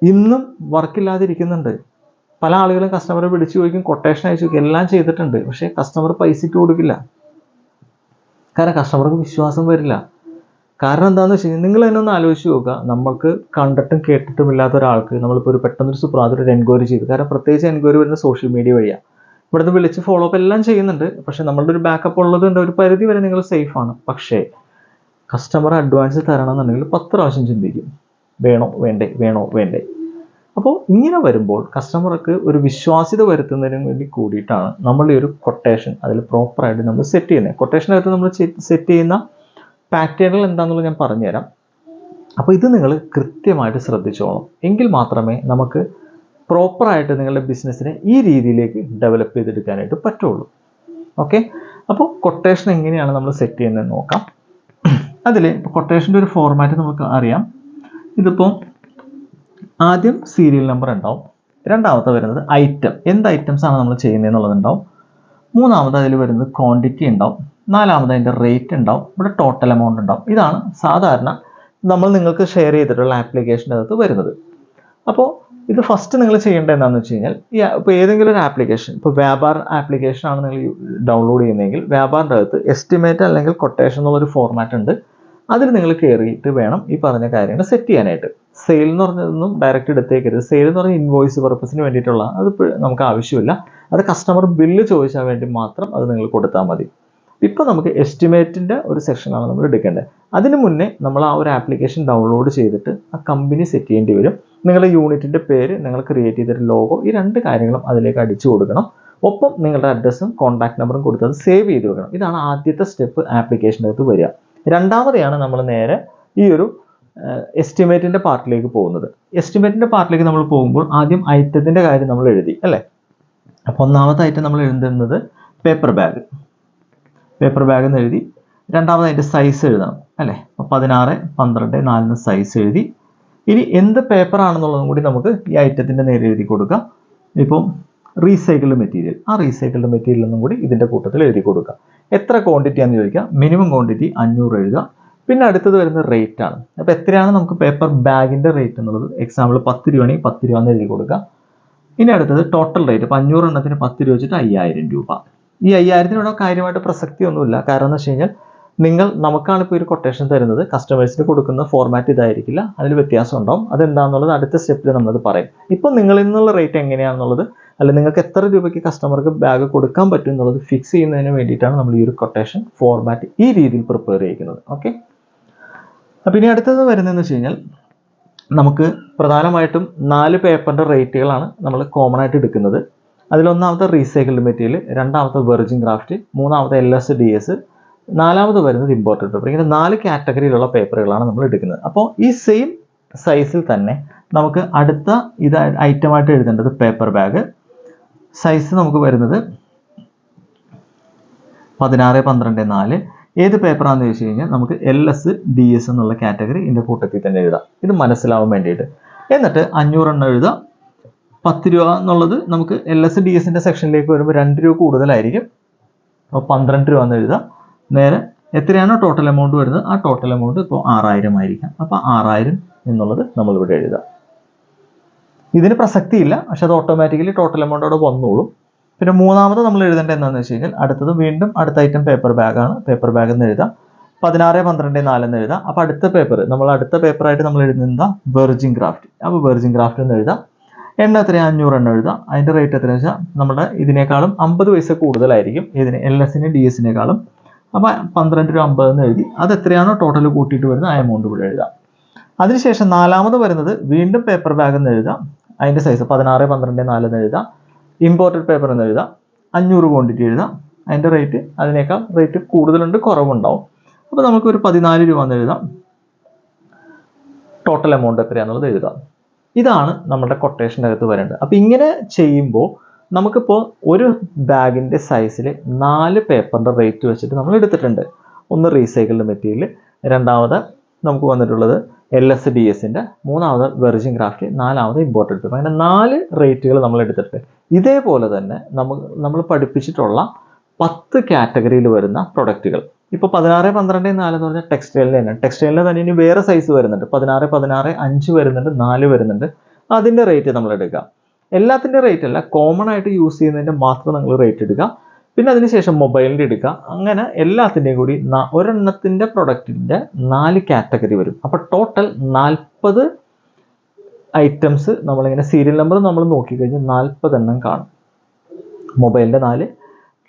ഇന്നും വർക്കില്ലാതിരിക്കുന്നുണ്ട് പല ആളുകളും കസ്റ്റമറെ വിളിച്ചു ചോദിക്കും കൊട്ടേഷൻ അയച്ചു ചോദിക്കും എല്ലാം ചെയ്തിട്ടുണ്ട്. പക്ഷേ കസ്റ്റമർ പൈസ കൊടുക്കില്ല. കാരണം കസ്റ്റമർക്ക് വിശ്വാസം വരില്ല. കാരണം എന്താണെന്ന് വെച്ച് കഴിഞ്ഞാൽ നിങ്ങൾ തന്നെ ഒന്ന് ആലോചിച്ച് നോക്കുക. നമുക്ക് കണ്ടിട്ടും കേട്ടിട്ടും ഇല്ലാത്ത ഒരാൾക്ക് നമ്മളിപ്പോൾ ഒരു സുപ്രാതൊരു ഒരു എൻക്വയറി ചെയ്തു. കാരണം പ്രത്യേകിച്ച് എൻക്വയറി വരുന്ന സോഷ്യൽ മീഡിയ വഴിയാണ് ഇവിടുന്ന് വിളിച്ച് ഫോളോ അപ്പ് എല്ലാം ചെയ്യുന്നുണ്ട്. പക്ഷേ നമ്മളുടെ ഒരു ബാക്കപ്പ് ഉള്ളതുകൊണ്ട് ഒരു പരിധി വരെ നിങ്ങൾ സേഫ് ആണ്. പക്ഷേ കസ്റ്റമർ അഡ്വാൻസ് തരണം എന്നുണ്ടെങ്കിൽ പത്ത് പ്രാവശ്യം ചിന്തിക്കും. വേണോ വേണ്ടേ വേണോ വേണ്ടേ. അപ്പോൾ ഇങ്ങനെ വരുമ്പോൾ കസ്റ്റമർക്ക് ഒരു വിശ്വാസ്യത വരുത്തുന്നതിന് വേണ്ടി കൂടിയിട്ടാണ് നമ്മൾ ഈ ഒരു കൊട്ടേഷൻ അതിൽ പ്രോപ്പറായിട്ട് നമ്മൾ സെറ്റ് ചെയ്യുന്നത്. കൊട്ടേഷനകത്ത് നമ്മൾ സെറ്റ് ചെയ്യുന്ന പാറ്റേണുകൾ എന്താണെന്നുള്ളത് ഞാൻ പറഞ്ഞുതരാം. അപ്പോൾ ഇത് നിങ്ങൾ കൃത്യമായിട്ട് ശ്രദ്ധിച്ചോളണം. എങ്കിൽ മാത്രമേ നമുക്ക് പ്രോപ്പറായിട്ട് നിങ്ങളുടെ ബിസിനസ്സിനെ ഈ രീതിയിലേക്ക് ഡെവലപ്പ് ചെയ്തെടുക്കാനായിട്ട് പറ്റുള്ളൂ. ഓക്കെ? അപ്പോൾ കൊട്ടേഷൻ എങ്ങനെയാണ് നമ്മൾ സെറ്റ് ചെയ്യുന്നത് നോക്കാം. അതിൽ ഇപ്പോൾ കൊട്ടേഷന്റെ ഒരു ഫോർമാറ്റ് നമുക്ക് അറിയാം. ഇതിപ്പോൾ ആദ്യം സീരിയൽ നമ്പർ ഉണ്ടാവും. രണ്ടാമത്തെ വരുന്നത് ഐറ്റം. എന്ത് ഐറ്റംസ് ആണ് നമ്മൾ ചെയ്യുന്നത് എന്നുള്ളതുണ്ടാവും മൂന്നാമത് അതിൽ വരുന്നത് ക്വാണ്ടിറ്റി ഉണ്ടാവും. നാലാമത് അതിന്റെ റേറ്റ് ഉണ്ടാവും. ഇവിടെ ടോട്ടൽ എമൗണ്ട് ഉണ്ടാവും. ഇതാണ് സാധാരണ നമ്മൾ നിങ്ങൾക്ക് ഷെയർ ചെയ്തിട്ടുള്ള ആപ്ലിക്കേഷന്റെ അകത്ത് വരുന്നത്. അപ്പോൾ ഇത് ഫസ്റ്റ് നിങ്ങൾ ചെയ്യേണ്ടത് എന്താണെന്ന് വെച്ച് കഴിഞ്ഞാൽ ഈ ഇപ്പോൾ ഏതെങ്കിലും ഒരു ആപ്ലിക്കേഷൻ ഇപ്പോൾ വ്യാപാർ ആപ്ലിക്കേഷനാണ് നിങ്ങൾ ഡൗൺലോഡ് ചെയ്യുന്നതെങ്കിൽ വ്യാപാറിന്റെ അകത്ത് എസ്റ്റിമേറ്റ് അല്ലെങ്കിൽ കൊട്ടേഷൻ എന്നുള്ളൊരു ഫോർമാറ്റ് ഉണ്ട്. അതിൽ നിങ്ങൾ കയറിയിട്ട് വേണം ഈ പറഞ്ഞ കാര്യങ്ങൾ സെറ്റ് ചെയ്യാനായിട്ട്. സെയിൽ എന്ന് പറഞ്ഞതൊന്നും ഡയറക്റ്റ് എടുത്തേക്കരുത്. സെയിൽ എന്ന് പറഞ്ഞ ഇൻവോയ്സ് പർപ്പസിന് വേണ്ടിയിട്ടുള്ള അത് നമുക്ക് ആവശ്യമില്ല. അത് കസ്റ്റമർ ബില്ല് ചോദിച്ചാൽ വേണ്ടി മാത്രം അത് നിങ്ങൾ കൊടുത്താൽ മതി. ഇപ്പോൾ നമുക്ക് എസ്റ്റിമേറ്റിന്റെ ഒരു സെക്ഷനാണ് നമ്മൾ എടുക്കേണ്ടത്. അതിനു മുന്നേ നമ്മൾ ആ ഒരു ആപ്ലിക്കേഷൻ ഡൗൺലോഡ് ചെയ്തിട്ട് ആ കമ്പനി സെറ്റ് ചെയ്യേണ്ടി വരും. നിങ്ങളുടെ യൂണിറ്റിന്റെ പേര് നിങ്ങൾ ക്രിയേറ്റ് ചെയ്തൊരു ലോഗോ ഈ രണ്ട് കാര്യങ്ങളും അതിലേക്ക് അടിച്ചു കൊടുക്കണം. ഒപ്പം നിങ്ങളുടെ അഡ്രസ്സും കോൺടാക്ട് നമ്പറും കൊടുത്തത് സേവ് ചെയ്ത് വെക്കണം. ഇതാണ് ആദ്യത്തെ സ്റ്റെപ്പ് ആപ്ലിക്കേഷന്റെ അകത്ത് വരിക. രണ്ടാമതെയാണ് നമ്മൾ നേരെ ഈ ഒരു എസ്റ്റിമേറ്റിന്റെ പാർട്ടിലേക്ക് പോകുന്നത്. എസ്റ്റിമേറ്റിന്റെ പാർട്ടിലേക്ക് നമ്മൾ പോകുമ്പോൾ ആദ്യം ഐറ്റത്തിന്റെ കാര്യം നമ്മൾ എഴുതി അല്ലേ? അപ്പോൾ ഒന്നാമത്തെ ഐറ്റം നമ്മൾ എഴുതുന്നത് പേപ്പർ ബാഗ് പേപ്പർ ബാഗ് എന്ന് എഴുതി രണ്ടാമത് അതിന്റെ സൈസ് എഴുതണം അല്ലേ? അപ്പോൾ പതിനാറ് പന്ത്രണ്ട് നാലിന് സൈസ് എഴുതി. ഇനി എന്ത് പേപ്പർ ആണെന്നുള്ളതും കൂടി നമുക്ക് ഈ ഐറ്റത്തിന്റെ നേരെ എഴുതി കൊടുക്കാം. ഇപ്പം റീസൈക്കിൾഡ് മെറ്റീരിയൽ ആ റീസൈക്കിൾഡ് മെറ്റീരിയൽ ഒന്നും കൂടി ഇതിന്റെ കൂട്ടത്തിൽ എഴുതി കൊടുക്കുക എത്ര ക്വാണ്ടിറ്റി ആണെന്ന് ചോദിക്കുക മിനിമം ക്വാണ്ടിറ്റി അഞ്ഞൂറ് എഴുതുക. പിന്നെ അടുത്തത് വരുന്ന റേറ്റ് ആണ്. അപ്പോൾ എത്രയാണ് നമുക്ക് പേപ്പർ ബാഗിന്റെ റേറ്റ് എന്നുള്ളത്? എക്സാമ്പിൾ പത്ത് രൂപയാണെങ്കിൽ പത്ത് രൂപ എന്ന് എഴുതി കൊടുക്കുക ഇനി അടുത്തത് ടോട്ടൽ റേറ്റ് അപ്പോൾ അഞ്ഞൂറ് എണ്ണത്തിന് പത്ത് രൂപ വെച്ചിട്ട് അയ്യായിരം രൂപ. ഈ അയ്യായിരത്തിനോടോ കാര്യമായിട്ട് പ്രസക്തിയൊന്നുമില്ല. കാരണം എന്ന് വെച്ച് കഴിഞ്ഞാൽ നിങ്ങൾ നമുക്കാണ് ഇപ്പോൾ ഒരു കൊട്ടേഷൻ തരുന്നത്. കസ്റ്റമേഴ്സിന് കൊടുക്കുന്ന ഫോർമാറ്റ് ഇതായിരിക്കില്ല. അതിൽ വ്യത്യാസം ഉണ്ടാവും. അതെന്താണെന്നുള്ളത് അടുത്ത സ്റ്റെപ്പിൽ നമ്മളത് പറയും. ഇപ്പം നിങ്ങളിൽ നിന്നുള്ള റേറ്റ് എങ്ങനെയാണെന്നുള്ളത് അല്ലെങ്കിൽ നിങ്ങൾക്ക് എത്ര രൂപയ്ക്ക് കസ്റ്റമർക്ക് ബാഗ് കൊടുക്കാൻ പറ്റും എന്നുള്ളത് ഫിക്സ് ചെയ്യുന്നതിന് വേണ്ടിയിട്ടാണ് നമ്മൾ ഈ ഒരു കൊട്ടേഷൻ ഫോർമാറ്റ് ഈ രീതിയിൽ പ്രിപ്പയർ ചെയ്യുന്നത് ഓക്കെ അപ്പം ഇനി അടുത്തത് വരുന്നതെന്ന് വെച്ച് കഴിഞ്ഞാൽ നമുക്ക് പ്രധാനമായിട്ടും നാല് പേപ്പറിന്റെ റേറ്റുകളാണ് നമ്മൾ കോമൺ ആയിട്ട് എടുക്കുന്നത്. അതിലൊന്നാമത്തെ റീസൈക്കിൾഡ് മെറ്റീരിയൽ രണ്ടാമത്തെ വെർജിൻ ക്രാഫ്റ്റ് മൂന്നാമത്തെ എൽ എസ് ഡി എസ് നാലാമത് വരുന്നത് ഇമ്പോർട്ടന്റ് പേപ്പർ ഇങ്ങനെ നാല് കാറ്റഗറിയിലുള്ള പേപ്പറുകളാണ് നമ്മൾ എടുക്കുന്നത്. അപ്പോൾ ഈ സെയിം സൈസിൽ തന്നെ നമുക്ക് അടുത്ത ഇത് ഐറ്റമായിട്ട് എഴുതേണ്ടത് പേപ്പർ ബാഗ് സൈസ് നമുക്ക് വരുന്നത് പതിനാറ് പന്ത്രണ്ട് നാല്. ഏത് പേപ്പറാണെന്ന് ചോദിച്ചു കഴിഞ്ഞാൽ നമുക്ക് എൽ എസ് ഡി എസ് എന്നുള്ള കാറ്റഗറി ഇതിന്റെ കൂട്ടത്തിൽ തന്നെ എഴുതാം. ഇത് മനസ്സിലാവാൻ വേണ്ടിയിട്ട്. എന്നിട്ട് അഞ്ഞൂറെണ്ണം എഴുതാം. പത്ത് രൂപ എന്നുള്ളത് നമുക്ക് എൽ എസ് ഡി എസിന്റെ സെക്ഷനിലേക്ക് വരുമ്പോൾ രണ്ട് രൂപ കൂടുതലായിരിക്കും. അപ്പോൾ പന്ത്രണ്ട് രൂപ എന്ന് എഴുതാം. നേരെ എത്രയാണോ ടോട്ടൽ എമൗണ്ട് വരുന്നത്? ആ ടോട്ടൽ എമൗണ്ട് ഇപ്പോൾ ആറായിരം ആയിരിക്കാം. അപ്പോൾ ആറായിരം എന്നുള്ളത് നമ്മളിവിടെ എഴുതാം. ഇതിന് പ്രസക്തിയില്ല. പക്ഷെ അത് ഓട്ടോമാറ്റിക്കലി ടോട്ടൽ എമൗണ്ട് അവിടെ വന്നോളും. പിന്നെ മൂന്നാമത് നമ്മൾ എഴുതേണ്ടത് എന്താണെന്ന് വെച്ച് കഴിഞ്ഞാൽ അടുത്തത് വീണ്ടും അടുത്ത ഐറ്റം പേപ്പർ ബാഗാണ് പേപ്പർ ബാഗ് എന്ന് എഴുതാം. പതിനാറ് പന്ത്രണ്ട് എന്ന് എഴുതാം. അപ്പോൾ അടുത്ത പേപ്പർ നമ്മൾ അടുത്ത പേപ്പറായിട്ട് നമ്മൾ എഴുതുന്നത് എന്താ? വെർജിൻ ക്രാഫ്റ്റ് അപ്പോൾ വെർജിൻ ക്രാഫ്റ്റ് എന്ന് എഴുതാം. എണ്ണ എത്രയാണ് അഞ്ഞൂറ് എണ്ണം എഴുതാം. അതിന്റെ റേറ്റ് എത്രയാണെന്ന് വെച്ചാൽ നമ്മുടെ ഇതിനേക്കാളും അമ്പത് പൈസ കൂടുതലായിരിക്കും ഇതിന് എൽ എസിന് ഡി എസിനേക്കാളും അപ്പോൾ പന്ത്രണ്ട് രൂപ അമ്പത് എന്ന് എഴുതി അത് എത്രയാണോ ടോട്ടൽ കൂട്ടിയിട്ട് വരുന്നത് ആ എമൗണ്ട് ഇവിടെ എഴുതാം. അതിനുശേഷം നാലാമത് വരുന്നത് വീണ്ടും പേപ്പർ ബാഗ് എന്ന് എഴുതാം. അതിന്റെ സൈസ് പതിനാറ് പന്ത്രണ്ട് നാല് എന്ന് എഴുതാം. ഇമ്പോർട്ടഡ് പേപ്പർ എന്ന് എഴുതാം. അഞ്ഞൂറ് ക്വാണ്ടിറ്റി എഴുതാം. അതിന്റെ റേറ്റ് അതിനേക്കാൾ റേറ്റ് കൂടുതലുണ്ട് കുറവുണ്ടാവും. അപ്പോൾ നമുക്കൊരു പതിനാല് രൂപ എന്ന് എഴുതാം. ടോട്ടൽ എമൗണ്ട് എത്രയാണെന്നുള്ളത് എഴുതാം. ഇതാണ് നമ്മുടെ കൊട്ടേഷന്റെ അകത്ത് വരേണ്ടത്. അപ്പോൾ ഇങ്ങനെ ചെയ്യുമ്പോൾ നമുക്കിപ്പോൾ ഒരു ബാഗിന്റെ സൈസിൽ നാല് പേപ്പറിന്റെ റേറ്റ് വെച്ചിട്ട് നമ്മൾ എടുത്തിട്ടുണ്ട്. ഒന്ന് റീസൈക്കിൾഡ് മെറ്റീരിയൽ രണ്ടാമത് നമുക്ക് വന്നിട്ടുള്ളത് എൽ എസ് ഡി എസിന്റെ മൂന്നാമത് വെർജിൻ ക്രാഫ്റ്റ് നാലാമത് ഇമ്പോർട്ടന്റ് അങ്ങനെ നാല് റേറ്റുകൾ നമ്മൾ എടുത്തിട്ടുണ്ട്. ഇതേപോലെ തന്നെ നമുക്ക് നമ്മൾ പഠിപ്പിച്ചിട്ടുള്ള പത്ത് കാറ്റഗറിയിൽ വരുന്ന പ്രൊഡക്റ്റുകൾ ഇപ്പോൾ പതിനാറ് പന്ത്രണ്ട് നാല് എന്ന് പറഞ്ഞാൽ ടെക്സ്റ്റൈലിന് തന്നെ ടെക്സ്റ്റൈലിന് തന്നെ ഇനി വേറെ സൈസ് വരുന്നുണ്ട്. പതിനാറ് പതിനാറ് അഞ്ച് വരുന്നുണ്ട് നാല് വരുന്നുണ്ട്. അതിന്റെ റേറ്റ് നമ്മൾ എടുക്കുക എല്ലാത്തിന്റെ റേറ്റ് അല്ല കോമൺ ആയിട്ട് യൂസ് ചെയ്യുന്നതിന്റെ മാത്രം നിങ്ങൾ റേറ്റ് എടുക്കുക പിന്നെ അതിനുശേഷം മൊബൈലിന്റെ എടുക്കുക അങ്ങനെ എല്ലാത്തിന്റെയും കൂടി ഒരെണ്ണത്തിന്റെ പ്രൊഡക്റ്റിന്റെ നാല് കാറ്റഗറി വരും. അപ്പോൾ ടോട്ടൽ നാൽപ്പത് ഐറ്റംസ് നമ്മളിങ്ങനെ സീരിയൽ നമ്പർ നമ്മൾ നോക്കിക്കഴിഞ്ഞാൽ നാൽപ്പതെണ്ണം കാണും. മൊബൈലിന്റെ നാല്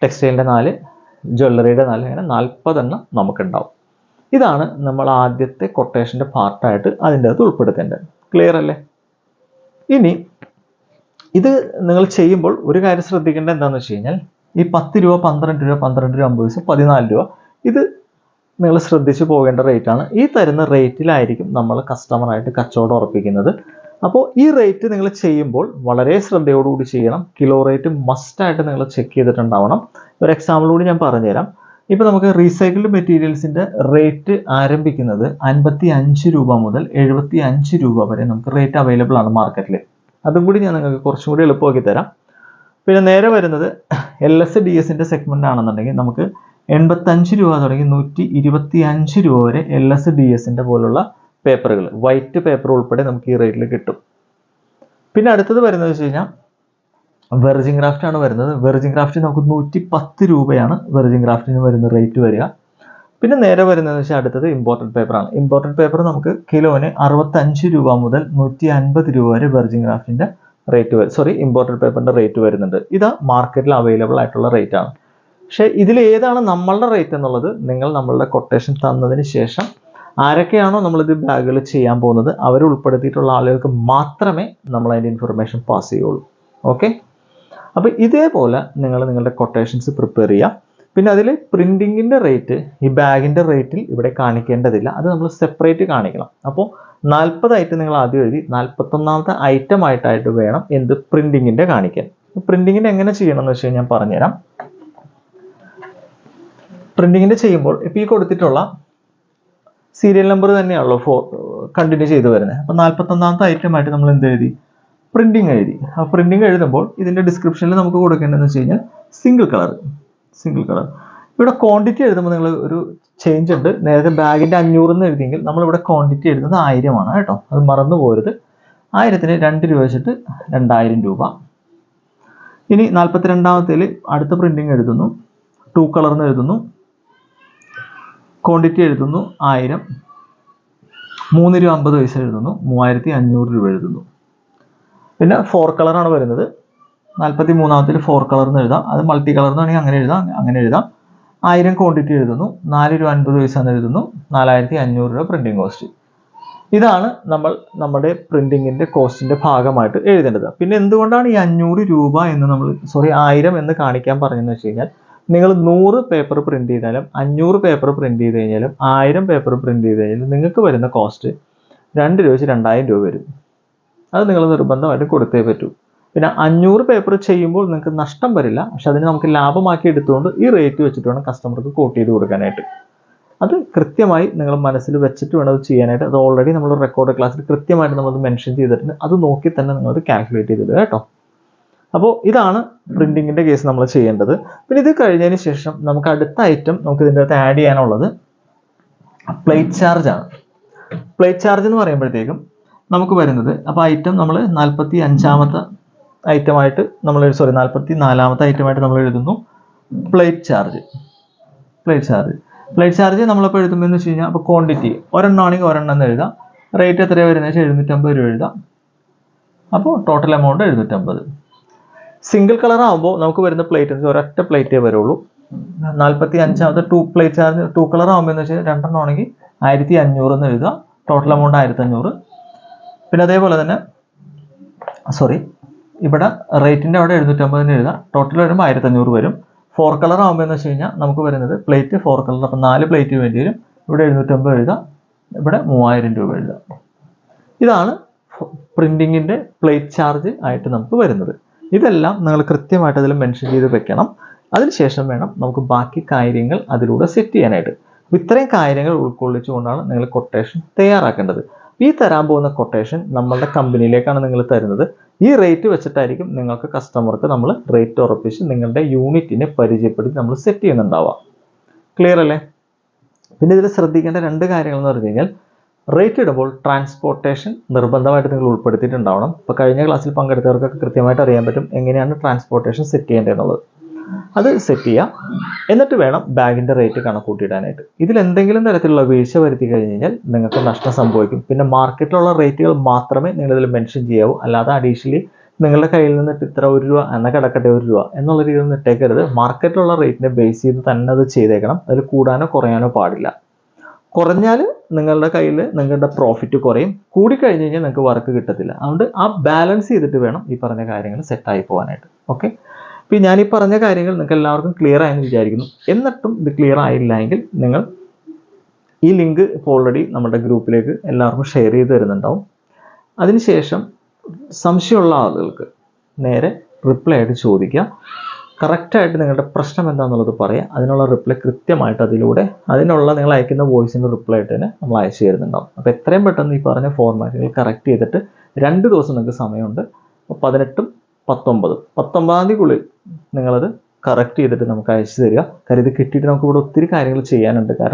ടെക്സ്റ്റൈലിന്റെ നാല് ജ്വല്ലറിയുടെ നല്ല അങ്ങനെ നാൽപ്പതെണ്ണം നമുക്കുണ്ടാവും. ഇതാണ് നമ്മൾ ആദ്യത്തെ കൊട്ടേഷന്റെ പാർട്ടായിട്ട് അതിന്റെ അകത്ത് ഉൾപ്പെടുത്തേണ്ടത്. ക്ലിയർ അല്ലേ? ഇനി ഇത് നിങ്ങൾ ചെയ്യുമ്പോൾ ഒരു കാര്യം ശ്രദ്ധിക്കേണ്ടത് എന്താണെന്ന് വെച്ച് കഴിഞ്ഞാൽ ഈ പത്ത് രൂപ പന്ത്രണ്ട് രൂപ പന്ത്രണ്ട് രൂപ അമ്പത് പൈസ പതിനാല് രൂപ ഇത് നിങ്ങൾ ശ്രദ്ധിച്ചു പോകേണ്ട റേറ്റാണ് ഈ തരുന്ന റേറ്റിലായിരിക്കും നമ്മൾ കസ്റ്റമറായിട്ട് കച്ചവടം ഉറപ്പിക്കുന്നത്. അപ്പോൾ ഈ റേറ്റ് നിങ്ങൾ ചെയ്യുമ്പോൾ വളരെ ശ്രദ്ധയോടുകൂടി ചെയ്യണം. കിലോ റേറ്റ് മസ്റ്റായിട്ട് നിങ്ങൾ ചെക്ക് ചെയ്തിട്ടുണ്ടാവണം. ഒരു എക്സാമ്പിൾ കൂടി ഞാൻ പറഞ്ഞുതരാം. ഇപ്പോൾ നമുക്ക് റീസൈക്കിൾഡ് മെറ്റീരിയൽസിന്റെ റേറ്റ് ആരംഭിക്കുന്നത് അൻപത്തി അഞ്ച് രൂപ മുതൽ എഴുപത്തി അഞ്ച് രൂപ വരെ നമുക്ക് റേറ്റ് അവൈലബിൾ ആണ് മാർക്കറ്റിൽ അതും കൂടി ഞാൻ നിങ്ങൾക്ക് കുറച്ചും കൂടി എളുപ്പമാക്കി തരാം. പിന്നെ നേരെ വരുന്നത് എൽ എസ് ഡി എസിന്റെ സെഗ്മെന്റ് ആണെന്നുണ്ടെങ്കിൽ നമുക്ക് എൺപത്തഞ്ച് രൂപ തുടങ്ങി നൂറ്റി ഇരുപത്തി അഞ്ച് രൂപ വരെ എൽ എസ് ഡി എസിന്റെ പോലുള്ള പേപ്പറുകൾ. വൈറ്റ് പേപ്പർ ഉൾപ്പെടെ നമുക്ക് ഈ റേറ്റിൽ കിട്ടും. പിന്നെ അടുത്തത് വരുന്നത് വെച്ച് കഴിഞ്ഞാൽ വെർജിൻ ക്രാഫ്റ്റ് ആണ് വരുന്നത്. വെർജിൻ ക്രാഫ്റ്റിന് നമുക്ക് നൂറ്റി പത്ത് രൂപയാണ് വെർജിൻ ക്രാഫ്റ്റിന് വരുന്ന റേറ്റ് വരിക. പിന്നെ നേരെ വരുന്നത് വെച്ചാൽ അടുത്തത് ഇമ്പോർട്ടന്റ് പേപ്പറാണ് ഇമ്പോർട്ടന്റ് പേപ്പർ നമുക്ക് കിലോന് അറുപത്തഞ്ച് രൂപ മുതൽ നൂറ്റി അൻപത് രൂപ വരെ വെർജിൻ ക്രാഫ്റ്റിന്റെ റേറ്റ് സോറി ഇമ്പോർട്ടന്റ് പേപ്പറിന്റെ റേറ്റ് വരുന്നുണ്ട്. ഇത് മാർക്കറ്റിൽ അവൈലബിൾ ആയിട്ടുള്ള റേറ്റ് ആണ്. പക്ഷേ ഇതിൽ ഏതാണ് നമ്മളുടെ റേറ്റ് എന്നുള്ളത് നിങ്ങൾ നമ്മളുടെ കൊട്ടേഷൻ തന്നതിന് ശേഷം ആരൊക്കെയാണോ നമ്മളിത് ബാഗുകൾ ചെയ്യാൻ പോകുന്നത് അവർ ഉൾപ്പെടുത്തിയിട്ടുള്ള ആളുകൾക്ക് മാത്രമേ നമ്മൾ അതിന്റെ ഇൻഫർമേഷൻ പാസ് ചെയ്യുള്ളൂ. ഓക്കെ അപ്പോൾ ഇതേപോലെ നിങ്ങൾ നിങ്ങളുടെ കൊട്ടേഷൻസ് പ്രിപ്പയർ ചെയ്യുക. പിന്നെ അതിൽ പ്രിന്റിങ്ങിന്റെ റേറ്റ് ഈ ബാഗിന്റെ റേറ്റിൽ ഇവിടെ കാണിക്കേണ്ടതില്ല. അത് നമ്മൾ സെപ്പറേറ്റ് കാണിക്കണം. അപ്പോൾ നാൽപ്പത് ഐറ്റം നിങ്ങൾ ആദ്യം എഴുതി നാൽപ്പത്തൊന്നാമത്തെ ഐറ്റം ആയിട്ടായിട്ട് വേണം എന്ത് പ്രിന്റിങ്ങിന്റെ കാണിക്കാൻ. പ്രിന്റിങ്ങിന്റെ എങ്ങനെ ചെയ്യണം എന്ന് വെച്ച് കഴിഞ്ഞാൽ പറഞ്ഞുതരാം. പ്രിന്റിങ്ങിന്റെ ചെയ്യുമ്പോൾ ഇപ്പോൾ ഈ കൊടുത്തിട്ടുള്ള സീരിയൽ നമ്പർ തന്നെയാണല്ലോ ഫോ കണ്ടിന്യൂ ചെയ്ത് വരുന്നത്. അപ്പോൾ നാൽപ്പത്തൊന്നാമത്തെ ഐറ്റം ആയിട്ട് നമ്മൾ എന്ത് എഴുതി? പ്രിന്റിങ് എഴുതി. ആ പ്രിന്റിങ് എഴുതുമ്പോൾ ഇതിന്റെ ഡിസ്ക്രിപ്ഷനിൽ നമുക്ക് കൊടുക്കേണ്ടതെന്ന് വെച്ച് കഴിഞ്ഞാൽ സിംഗിൾ കളർ സിംഗിൾ കളർ ഇവിടെ ക്വാണ്ടിറ്റി എഴുതുമ്പോൾ നിങ്ങൾ ഒരു ചേഞ്ച് ഉണ്ട്. നേരത്തെ ബാഗിന്റെ അഞ്ഞൂറ് എന്ന് എഴുതിയെങ്കിൽ നമ്മളിവിടെ ക്വാണ്ടിറ്റി എഴുതുന്നത് ആയിരമാണ് കേട്ടോ. അത് മറന്നു പോരുത്. ആയിരത്തിന് രണ്ട് രൂപ വെച്ചിട്ട് രണ്ടായിരം രൂപ. ഇനി നാൽപ്പത്തി രണ്ടാമത്തേൽ അടുത്ത പ്രിന്റിങ് എഴുതുന്നു. ടൂ കളർ എന്ന് എഴുതുന്നു. ക്വാണ്ടിറ്റി എഴുതുന്നു ആയിരം. മൂന്ന് രൂപ അമ്പത് പൈസ എഴുതുന്നു. മൂവായിരത്തി അഞ്ഞൂറ് രൂപ എഴുതുന്നു. പിന്നെ ഫോർ കളറാണ് വരുന്നത്. നാൽപ്പത്തി മൂന്നാമത്തിൽ ഫോർ കളർ എന്ന് എഴുതാം. അത് മൾട്ടി കളർ എന്ന് വേണമെങ്കിൽ അങ്ങനെ എഴുതാം. അങ്ങനെ എഴുതാം. ആയിരം ക്വാണ്ടിറ്റി എഴുതുന്നു. നാല് രൂപ അൻപത് പൈസ എന്ന് എഴുതുന്നു. നാലായിരത്തി അഞ്ഞൂറ് രൂപ പ്രിന്റിംഗ് കോസ്റ്റ് ഇതാണ് നമ്മൾ നമ്മുടെ പ്രിന്റിങ്ങിന്റെ കോസ്റ്റിന്റെ ഭാഗമായിട്ട് എഴുതേണ്ടത്. പിന്നെ എന്തുകൊണ്ടാണ് ഈ അഞ്ഞൂറ് രൂപ എന്ന് നമ്മൾ സോറി ആയിരം എന്ന് കാണിക്കാൻ പറഞ്ഞതെന്ന് വെച്ച് കഴിഞ്ഞാൽ നിങ്ങൾ നൂറ് പേപ്പർ പ്രിന്റ് ചെയ്താലും അഞ്ഞൂറ് പേപ്പർ പ്രിന്റ് ചെയ്ത് കഴിഞ്ഞാലും ആയിരം പേപ്പർ പ്രിന്റ് ചെയ്ത് കഴിഞ്ഞാലും നിങ്ങൾക്ക് വരുന്ന കോസ്റ്റ് രണ്ട് രൂപ വെച്ച് രണ്ടായിരം രൂപ വരും. അത് നിങ്ങൾ നിർബന്ധമായിട്ട് കൊടുത്തേ പറ്റൂ. പിന്നെ അഞ്ഞൂറ് പേപ്പർ ചെയ്യുമ്പോൾ നിങ്ങൾക്ക് നഷ്ടം വരില്ല. പക്ഷെ അതിന് നമുക്ക് ലാഭമാക്കി എടുത്തുകൊണ്ട് ഈ റേറ്റ് വെച്ചിട്ട് വേണം കസ്റ്റമർക്ക് കോട്ട് ചെയ്ത് കൊടുക്കാനായിട്ട്. അത് കൃത്യമായി നിങ്ങൾ മനസ്സിൽ വെച്ചിട്ട് വേണം അത് ചെയ്യാനായിട്ട്. അത് ഓൾറെഡി നമ്മൾ റെക്കോർഡ് ക്ലാസ്സിൽ കൃത്യമായിട്ട് നമ്മൾ മെൻഷൻ ചെയ്തിട്ടുണ്ട്. അത് നോക്കി തന്നെ നിങ്ങൾ അത് കാൽക്കുലേറ്റ് ചെയ്തിടുക കേട്ടോ. അപ്പോൾ ഇതാണ് പ്രിന്റിങ്ങിന്റെ കേസ് നമ്മൾ ചെയ്യേണ്ടത്. പിന്നെ ഇത് കഴിഞ്ഞതിന് ശേഷം നമുക്ക് അടുത്ത ഐറ്റം നമുക്ക് ഇതിന്റെ അകത്ത് ആഡ് ചെയ്യാനുള്ളത് പ്ലേറ്റ് ചാർജ് ആണ്. പ്ലേറ്റ് ചാർജ് എന്ന് പറയുമ്പോഴത്തേക്കും നമുക്ക് വരുന്നത് അപ്പോൾ ഐറ്റം നമ്മൾ നാൽപ്പത്തി അഞ്ചാമത്തെ ഐറ്റമായിട്ട് നമ്മൾ സോറി നാൽപ്പത്തി നാലാമത്തെ ഐറ്റമായിട്ട് നമ്മൾ എഴുതുന്നു. Plate charge plate charge plate charge നമ്മളിപ്പോൾ എഴുതുമ്പോൾ എന്ന് വെച്ച് കഴിഞ്ഞാൽ അപ്പോൾ ക്വാണ്ടിറ്റി ഒരെണ്ണം ആണെങ്കിൽ ഒരെണ്ണം എന്ന് എഴുതാം. റേറ്റ് എത്രയാണ് വരുന്നത് വെച്ചാൽ എഴുന്നൂറ്റമ്പത് രൂപ എഴുതാം. അപ്പോൾ ടോട്ടൽ എമൗണ്ട് എഴുന്നൂറ്റമ്പത്. സിംഗിൾ കളർ ആകുമ്പോൾ നമുക്ക് വരുന്ന പ്ലേറ്റ് ഒരൊറ്റ പ്ലേറ്റേ വരുള്ളൂ. നാൽപ്പത്തി അഞ്ചാമത്തെ ടു പ്ലേറ്റ് ആണ് ടു കളർ ആകുമ്പോൾ എന്ന് വെച്ചാൽ രണ്ടെണ്ണം ആണെങ്കിൽ ആയിരത്തി അഞ്ഞൂറ് എന്ന് എഴുതുക. ടോട്ടൽ എമൗണ്ട് ആയിരത്തി അഞ്ഞൂറ് പിന്നെ അതേപോലെ തന്നെ സോറി ഇവിടെ റേറ്റിന്റെ അവിടെ എഴുന്നൂറ്റമ്പതിന് എഴുതുക. ടോട്ടൽ വരുമ്പോൾ ആയിരത്തി അഞ്ഞൂറ് വരും. ഫോർ കളർ ആകുമ്പോൾ എന്ന് വെച്ച് കഴിഞ്ഞാൽ നമുക്ക് വരുന്നത് പ്ലേറ്റ് ഫോർ കളർ അപ്പം നാല് പ്ലേറ്റ് വേണ്ടി വരും. ഇവിടെ എഴുന്നൂറ്റമ്പത് എഴുതാം ഇവിടെ മൂവായിരം രൂപ എഴുതാം ഇതാണ് പ്രിന്റിങ്ങിന്റെ പ്ലേറ്റ് ചാർജ് ആയിട്ട് നമുക്ക് വരുന്നത്. ഇതെല്ലാം നിങ്ങൾ കൃത്യമായിട്ട് അതിൽ മെൻഷൻ ചെയ്ത് വെക്കണം. അതിനുശേഷം വേണം നമുക്ക് ബാക്കി കാര്യങ്ങൾ അതിലൂടെ സെറ്റ് ചെയ്യാനായിട്ട്. ഇത്രയും കാര്യങ്ങൾ ഉൾക്കൊള്ളിച്ചുകൊണ്ടാണ് നിങ്ങൾ കൊട്ടേഷൻ തയ്യാറാക്കേണ്ടത്. ഈ തരാൻ പോകുന്ന കൊട്ടേഷൻ നമ്മളുടെ കമ്പനിയിലേക്കാണ് നിങ്ങൾ തരുന്നത്. ഈ റേറ്റ് വെച്ചിട്ടായിരിക്കും നിങ്ങൾക്ക് കസ്റ്റമർക്ക് നമ്മൾ റേറ്റ് ഉറപ്പിച്ച് നിങ്ങളുടെ യൂണിറ്റിനെ പരിചയപ്പെടുത്തി നമ്മൾ സെറ്റ് ചെയ്യുന്നുണ്ടാവുക. ക്ലിയർ അല്ലേ? പിന്നെ ഇതിൽ ശ്രദ്ധിക്കേണ്ട രണ്ട് കാര്യങ്ങൾ എന്ന് പറഞ്ഞു കഴിഞ്ഞാൽ റേറ്റ് ഇടുമ്പോൾ ട്രാൻസ്പോർട്ടേഷൻ നിർബന്ധമായിട്ട് നിങ്ങൾ ഉൾപ്പെടുത്തിയിട്ടുണ്ടാവണം. ഇപ്പോൾ കഴിഞ്ഞ ക്ലാസ്സിൽ പങ്കെടുത്തവർക്കൊക്കെ കൃത്യമായിട്ട് അറിയാൻ പറ്റും എങ്ങനെയാണ് ട്രാൻസ്പോർട്ടേഷൻ സെറ്റ് ചെയ്യേണ്ടതെന്നുള്ളത്. അത് സെറ്റ് ചെയ്യാം. എന്നിട്ട് വേണം ബാഗിന്റെ റേറ്റ് കണക്കൂട്ടിയിടാനായിട്ട് ഇതിൽ എന്തെങ്കിലും തരത്തിലുള്ള വീഴ്ച വരുത്തി കഴിഞ്ഞ് കഴിഞ്ഞാൽ നിങ്ങൾക്ക് നഷ്ടം സംഭവിക്കും. പിന്നെ മാർക്കറ്റിലുള്ള റേറ്റുകൾ മാത്രമേ നിങ്ങളിതിൽ മെൻഷൻ ചെയ്യാവൂ. അല്ലാതെ അഡീഷണലി നിങ്ങളുടെ കയ്യിൽ നിന്നിട്ട് ഇത്ര ഒരു രൂപ എന്ന കിടക്കട്ടെ ഒരു രൂപ എന്നുള്ള രീതിയിൽ നിന്ന് ഇട്ടേക്കരുത്. മാർക്കറ്റിലുള്ള റേറ്റിനെ ബേസ് ചെയ്ത് തന്നെ അത് ചെയ്തേക്കണം. അതിൽ കൂടാനോ കുറയാനോ പാടില്ല. കുറഞ്ഞാൽ നിങ്ങളുടെ കയ്യിൽ നിങ്ങളുടെ പ്രോഫിറ്റ് കുറയും. കൂടിക്കഴിഞ്ഞ് കഴിഞ്ഞാൽ നിങ്ങൾക്ക് വർക്ക് കിട്ടത്തില്ല. അതുകൊണ്ട് ആ ബാലൻസ് ചെയ്തിട്ട് വേണം ഈ പറഞ്ഞ കാര്യങ്ങൾ സെറ്റായി പോകാനായിട്ട്. ഓക്കെ ഇപ്പം ഞാൻ ഈ പറഞ്ഞ കാര്യങ്ങൾ നിങ്ങൾക്ക് എല്ലാവർക്കും ക്ലിയർ ആയെന്ന് വിചാരിക്കുന്നു. എന്നിട്ടും ഇത് ക്ലിയർ ആയില്ല എങ്കിൽ നിങ്ങൾ ഈ ലിങ്ക് ഇപ്പോൾ ഓൾറെഡി നമ്മുടെ ഗ്രൂപ്പിലേക്ക് എല്ലാവർക്കും ഷെയർ ചെയ്ത് തരുന്നുണ്ടാവും. അതിനുശേഷം സംശയമുള്ള ആളുകൾക്ക് നേരെ റിപ്ലൈ ആയിട്ട് ചോദിക്കുക. കറക്റ്റായിട്ട് നിങ്ങളുടെ പ്രശ്നം എന്താണെന്നുള്ളത് പറയുക അതിനുള്ള റിപ്ലൈ കൃത്യമായിട്ട് അതിലൂടെ അതിനുള്ള നിങ്ങൾ അയക്കുന്ന വോയിസിന്റെ റിപ്ലൈ ആയിട്ട് തന്നെ നമ്മൾ അയച്ചു തരുന്നുണ്ടാവും. അപ്പോൾ എത്രയും പെട്ടെന്ന് ഈ പറഞ്ഞ ഫോർമാറ്റുകൾ കറക്റ്റ് ചെയ്തിട്ട് രണ്ട് ദിവസം നിങ്ങൾക്ക് സമയമുണ്ട്. പതിനെട്ടും പത്തൊമ്പതും. പത്തൊമ്പതാം തീയതിക്കുള്ളിൽ നിങ്ങളത് കറക്റ്റ് ചെയ്തിട്ട് നമുക്ക് അയച്ചു തരിക. കാര്യം ഇത് കിട്ടിയിട്ട് നമുക്ക് ഇവിടെ ഒത്തിരി കാര്യങ്ങൾ ചെയ്യാനുണ്ട്. കാരണം